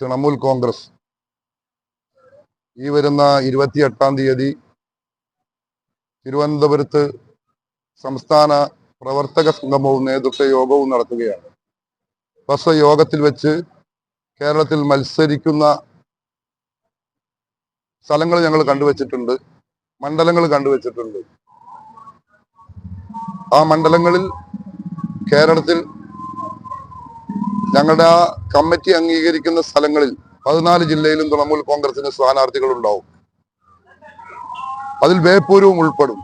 തൃണമൂൽ കോൺഗ്രസ്. ഈ വരുന്ന ഇരുപത്തിയെട്ടാം തീയതി തിരുവനന്തപുരത്ത് സംസ്ഥാന പ്രവർത്തക സംഗമവും നേതൃത്വ യോഗവും നടത്തുകയാണ്. ബസ് യോഗത്തിൽ വെച്ച് കേരളത്തിൽ മത്സരിക്കുന്ന സ്ഥലങ്ങൾ ഞങ്ങൾ കണ്ടുവച്ചിട്ടുണ്ട്. മണ്ഡലങ്ങൾ കണ്ടുവച്ചിട്ടുണ്ട്. ആ മണ്ഡലങ്ങളിൽ കേരളത്തിൽ ഞങ്ങളുടെ ആ കമ്മിറ്റി അംഗീകരിക്കുന്ന സ്ഥലങ്ങളിൽ പതിനാല് ജില്ലയിലും തൃണമൂൽ കോൺഗ്രസിന് സ്ഥാനാർത്ഥികൾ ഉണ്ടാവും. അതിൽ ബേപ്പൂരും ഉൾപ്പെടും.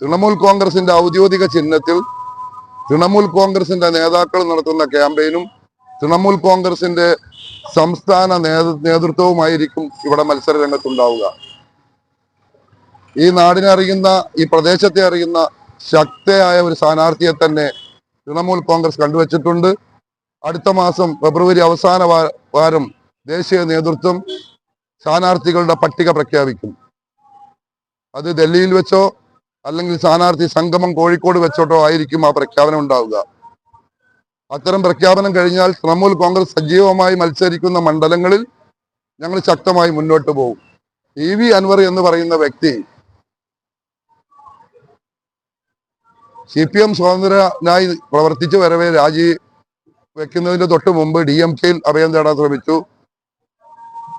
തൃണമൂൽ കോൺഗ്രസിന്റെ ഔദ്യോഗിക ചിഹ്നത്തിൽ തൃണമൂൽ കോൺഗ്രസിന്റെ നേതാക്കൾ നടത്തുന്ന ക്യാമ്പയിനും തൃണമൂൽ കോൺഗ്രസിന്റെ സംസ്ഥാന നേതൃ നേതൃത്വവുമായിരിക്കും ഇവിടെ മത്സര രംഗത്തുണ്ടാവുക ഈ നാടിനെ അറിയുന്ന ഈ പ്രദേശത്തെ അറിയുന്ന ശക്തയായ ഒരു സ്ഥാനാർത്ഥിയെ തന്നെ തൃണമൂൽ കോൺഗ്രസ് കണ്ടുവച്ചിട്ടുണ്ട്. അടുത്ത മാസം ഫെബ്രുവരി അവസാന വാരം ദേശീയ നേതൃത്വം സ്ഥാനാർത്ഥികളുടെ പട്ടിക പ്രഖ്യാപിക്കും. അത് ഡൽഹിയിൽ വെച്ചോ അല്ലെങ്കിൽ സ്ഥാനാർത്ഥി സംഗമം കോഴിക്കോട് വെച്ചോട്ടോ ആയിരിക്കും ആ പ്രഖ്യാപനം ഉണ്ടാവുക. അത്തരം പ്രഖ്യാപനം കഴിഞ്ഞാൽ തൃണമൂൽ കോൺഗ്രസ് സജീവമായി മത്സരിക്കുന്ന മണ്ഡലങ്ങളിൽ ഞങ്ങൾ ശക്തമായി മുന്നോട്ട് പോകും. ഇ വി അൻവർ എന്ന് പറയുന്ന വ്യക്തി സി പി എം സ്വതന്ത്രനായി പ്രവർത്തിച്ചു വരവേ രാജി വെക്കുന്നതിന് തൊട്ട് മുമ്പ് ഡി എം കെയിൽ അഭയം തേടാൻ ശ്രമിച്ചു.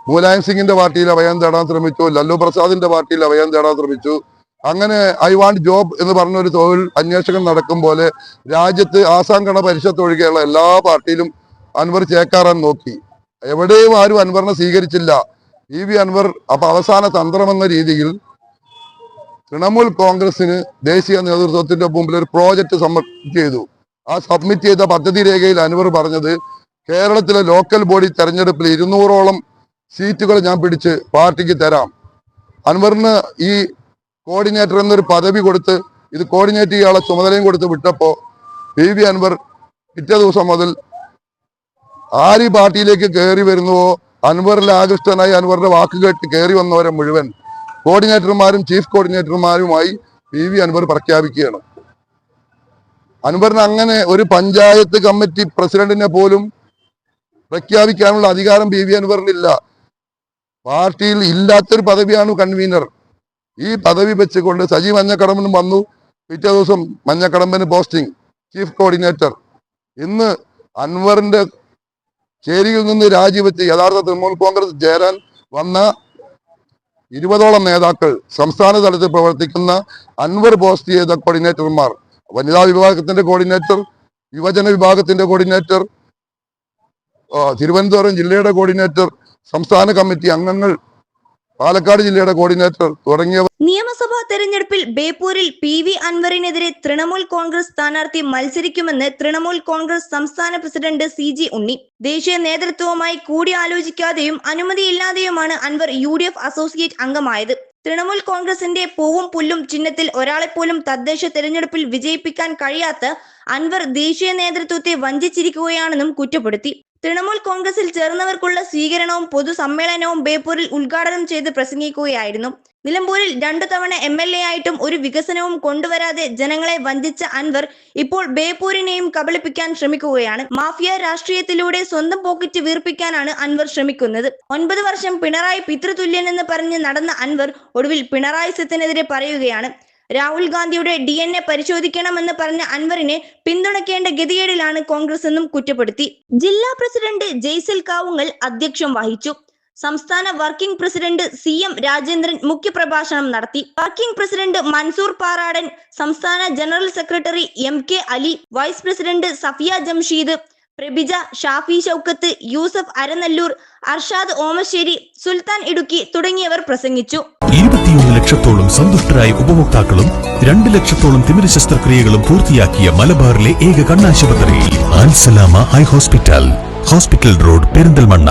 മുലായം സിംഗിന്റെ പാർട്ടിയിൽ അഭയം തേടാൻ ശ്രമിച്ചു. ലല്ലു പ്രസാദിന്റെ പാർട്ടിയിൽ അഭയം തേടാൻ ശ്രമിച്ചു. അങ്ങനെ ഐ വാണ്ട് ജോബ് എന്ന് പറഞ്ഞ ഒരു തൊഴിൽ അന്വേഷണം നടക്കും പോലെ രാജ്യത്ത് ആസാം ഗണ പരിഷത്ത് ഒഴികെയുള്ള എല്ലാ പാർട്ടിയിലും അൻവർ ചേക്കാറാൻ നോക്കി. എവിടെയും ആരും അൻവറിനെ സ്വീകരിച്ചില്ല. ഇ വി അൻവർ അപ്പൊ അവസാന തന്ത്രമെന്ന രീതിയിൽ തൃണമൂൽ കോൺഗ്രസിന് ദേശീയ നേതൃത്വത്തിന്റെ മുമ്പിൽ ഒരു പ്രോജക്റ്റ് സമർപ്പിച്ചു ആ സബ്മിറ്റ് ചെയ്ത പദ്ധതി രേഖയിൽ അൻവർ പറഞ്ഞത് കേരളത്തിലെ ലോക്കൽ ബോഡി തെരഞ്ഞെടുപ്പിൽ ഇരുന്നൂറോളം സീറ്റുകൾ ഞാൻ പിടിച്ച് പാർട്ടിക്ക് തരാം. അൻവറിന് ഈ കോർഡിനേറ്റർ എന്നൊരു പദവി കൊടുത്ത് ഇത് കോർഡിനേറ്റ് ചെയ്യാനുള്ള ചുമതലയും കൊടുത്ത് വിട്ടപ്പോ പി വി അൻവർ പിറ്റേ ദിവസം മുതൽ ആര് പാർട്ടിയിലേക്ക് കയറി വരുന്നുവോ അൻവറിൽ ആകൃഷ്ടനായി അൻവറിന്റെ വാക്ക് കേട്ട് കയറി വന്നവരെ മുഴുവൻ കോർഡിനേറ്റർമാരും ചീഫ് കോർഡിനേറ്റർമാരുമായി പി വി അൻവർ പ്രഖ്യാപിക്കുകയാണ്. അൻവറിന് അങ്ങനെ ഒരു പഞ്ചായത്ത് കമ്മിറ്റി പ്രസിഡന്റിനെ പോലും പ്രഖ്യാപിക്കാനുള്ള അധികാരം പി വി അനുഭരണില്ല പാർട്ടിയിൽ ഇല്ലാത്തൊരു പദവിയാണ് കൺവീനർ. ഈ പദവി വെച്ചുകൊണ്ട് സജി മഞ്ഞക്കടമ്പൻ വന്നു. പിറ്റേ ദിവസം മഞ്ഞക്കടമ്പന് പോസ്റ്റിംഗ് ചീഫ് കോർഡിനേറ്റർ. ഇന്ന് അൻവറിന്റെ ചേരിയിൽ നിന്ന് രാജിവെച്ച് യഥാർത്ഥ തൃണമൂൽ കോൺഗ്രസ് ചേരാൻ വന്ന ഇരുപതോളം നേതാക്കൾ സംസ്ഥാന തലത്തിൽ പ്രവർത്തിക്കുന്ന അൻവർ പോസ്റ്റ് ചെയ്ത കോർഡിനേറ്റർമാർ. വനിതാ വിഭാഗത്തിന്റെ കോർഡിനേറ്റർ യുവജന വിഭാഗത്തിന്റെ കോർഡിനേറ്റർ തിരുവനന്തപുരം ജില്ലയുടെ കോർഡിനേറ്റർ സംസ്ഥാന കമ്മിറ്റി അംഗങ്ങൾ പാലക്കാട് ജില്ലയുടെ കോർഡിനേറ്റർ തുടങ്ങിയവർ നിയമസഭാ തെരഞ്ഞെടുപ്പിൽ ബേപ്പൂരിൽ പി വി അൻവറിനെതിരെ തൃണമൂൽ കോൺഗ്രസ് സ്ഥാനാർത്ഥി മത്സരിക്കുമെന്ന് തൃണമൂൽ കോൺഗ്രസ് സംസ്ഥാന പ്രസിഡന്റ് സി ജി ഉണ്ണി. ദേശീയ നേതൃത്വവുമായി കൂടിയാലോചിക്കാതെയും അനുമതിയില്ലാതെയുമാണ് അൻവർ യു അസോസിയേറ്റ് അംഗമായത്. തൃണമൂൽ കോൺഗ്രസിന്റെ പൂവും പുല്ലും ചിഹ്നത്തിൽ ഒരാളെപ്പോലും തദ്ദേശ തെരഞ്ഞെടുപ്പിൽ വിജയിപ്പിക്കാൻ കഴിയാത്ത അൻവർ ദേശീയ നേതൃത്വത്തെ വഞ്ചിച്ചിരിക്കുകയാണെന്നും കുറ്റപ്പെടുത്തി. തൃണമൂൽ കോൺഗ്രസിൽ ചേർന്നവർക്കുള്ള സ്വീകരണവും പൊതുസമ്മേളനവും ബേപ്പൂരിൽ ഉദ്ഘാടനം ചെയ്ത് പ്രസംഗിക്കുകയായിരുന്നു. നിലമ്പൂരിൽ രണ്ടു തവണ എം എൽ എ ആയിട്ടും ഒരു വികസനവും കൊണ്ടുവരാതെ ജനങ്ങളെ വഞ്ചിച്ച അൻവർ ഇപ്പോൾ ബേപ്പൂരിനെയും കബളിപ്പിക്കാൻ ശ്രമിക്കുകയാണ്. മാഫിയ രാഷ്ട്രീയത്തിലൂടെ സ്വന്തം പോക്കറ്റ് വീർപ്പിക്കാനാണ് അൻവർ ശ്രമിക്കുന്നത്. ഒൻപത് വർഷം പിണറായി പിതൃതുല്യനെന്ന് പറഞ്ഞ് നടന്ന അൻവർ ഒടുവിൽ പിണറായി സത്തിനെതിരെ പറയുകയാണ്. രാഹുൽ ഗാന്ധിയുടെ ഡി എൻ എ പരിശോധിക്കണമെന്ന് പറഞ്ഞ അൻവറിനെ പിന്തുണയ്ക്കേണ്ട ഗതികേടിലാണ് കോൺഗ്രസ് എന്നും കുറ്റപ്പെടുത്തി. ജില്ലാ പ്രസിഡന്റ് ജയ്സൽ കാവുങ്ങൽ അധ്യക്ഷം വഹിച്ചു. സംസ്ഥാന working president C M Rajendran മുഖ്യപ്രഭാഷണം നടത്തി. വർക്കിംഗ് പ്രസിഡന്റ് മൻസൂർ പാറാടൻ സംസ്ഥാന general secretary M K Ali vice president Safiya Jamsheed Prabhija Shafi Shoukath Yusuf Aranallur Arshad Omassery Sulthan Idukki തുടങ്ങിയവർ പ്രസംഗിച്ചു. ഇരുപത്തിയൊന്ന് ലക്ഷത്തോളം സന്തുഷ്ടരായ ഉപഭോക്താക്കളും രണ്ട് ലക്ഷത്തോളം തിമിര ശസ്ത്രക്രിയകളും പൂർത്തിയാക്കിയ മലബാറിലെ ഏക കണ്ണാശുപത്രി eye hospital. Hospital road Perinthalmanna.